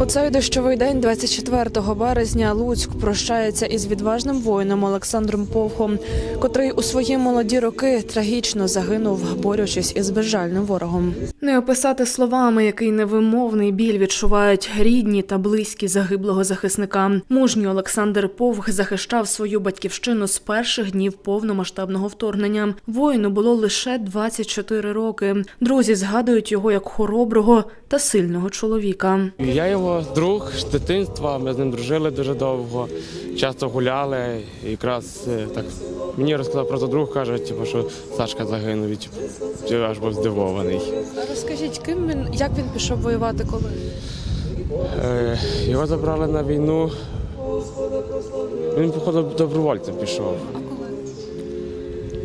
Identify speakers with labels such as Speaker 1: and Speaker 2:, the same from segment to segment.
Speaker 1: У цей дощовий день, 24 березня, Луцьк прощається із відважним воїном Олександром Повхом, котрий у свої молоді роки трагічно загинув, борючись із безжальним ворогом. Не описати словами, який невимовний біль відчувають рідні та близькі загиблого захисника. Мужній Олександр Повх захищав свою батьківщину з перших днів повномасштабного вторгнення. Воїну було лише 24 роки. Друзі згадують його як хороброго та сильного чоловіка.
Speaker 2: Я його друг з дитинства, ми з ним дружили дуже довго, часто гуляли. І якраз е, так мені розказав просто друг, каже, типу, що Сашка загинув, і типу, аж був здивований.
Speaker 1: Розкажіть, ким він як він пішов воювати коли?
Speaker 2: Е, Його забрали на війну. Він, походу, добровольцем пішов.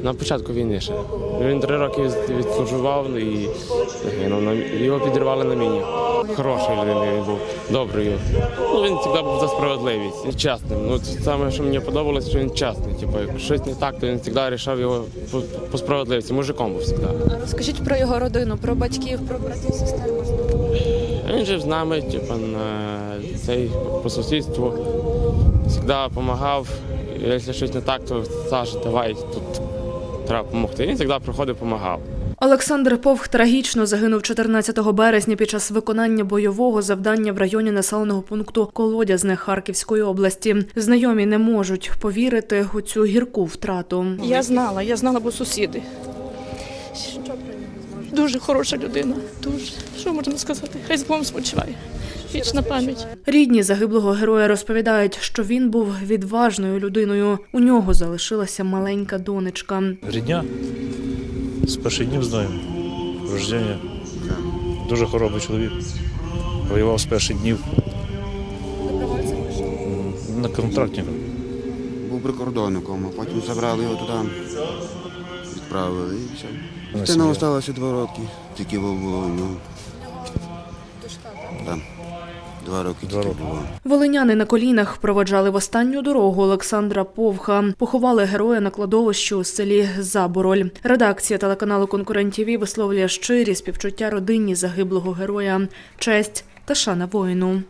Speaker 2: На початку війни ще. Він три роки відслужував і загинув. Його підірвали на міні. Хороший людиною він був, доброю. Ну, він завжди був за справедливість і чесним. Ну, це саме, що мені подобалось, що він чесний. Типу, як щось не так, то він завжди рішав його по, по справедливості. Мужиком був завжди.
Speaker 1: А розкажіть про його родину, про батьків, про братів, сестер.
Speaker 2: Він жив з нами, типу, на цей по сусідству. Завжди допомагав. Якщо щось не так, то Саша, давай тут треба допомогти. Він завжди приходив, допомагав.
Speaker 1: Олександр Повх трагічно загинув 14 березня під час виконання бойового завдання в районі населеного пункту Колодязне Харківської області. Знайомі не можуть повірити у цю гірку втрату.
Speaker 3: Я знала, я знала, бо сусіди. Дуже хороша людина. Дуже. Що можна сказати? Хай з Богом спочиває. Вічна пам'ять.
Speaker 1: Рідні загиблого героя розповідають, що він був відважною людиною. У нього залишилася маленька донечка.
Speaker 4: Рідня з перших днів знаю. Рождення. Дуже хоробрий чоловік. Воював з перших днів. На контракті.
Speaker 5: Був прикордонником, а потім забрали його туди, відправили і все. Дитина залишилася два роки, тільки було у нього. Да. Два роки
Speaker 4: Два
Speaker 5: тільки було.
Speaker 1: Волиняни на колінах проведжали в останню дорогу Олександра Повха. Поховали героя на кладовищі у селі Забороль. Редакція телеканалу Конкурент ТВ висловлює щирі співчуття родині загиблого героя, честь та шана воїну.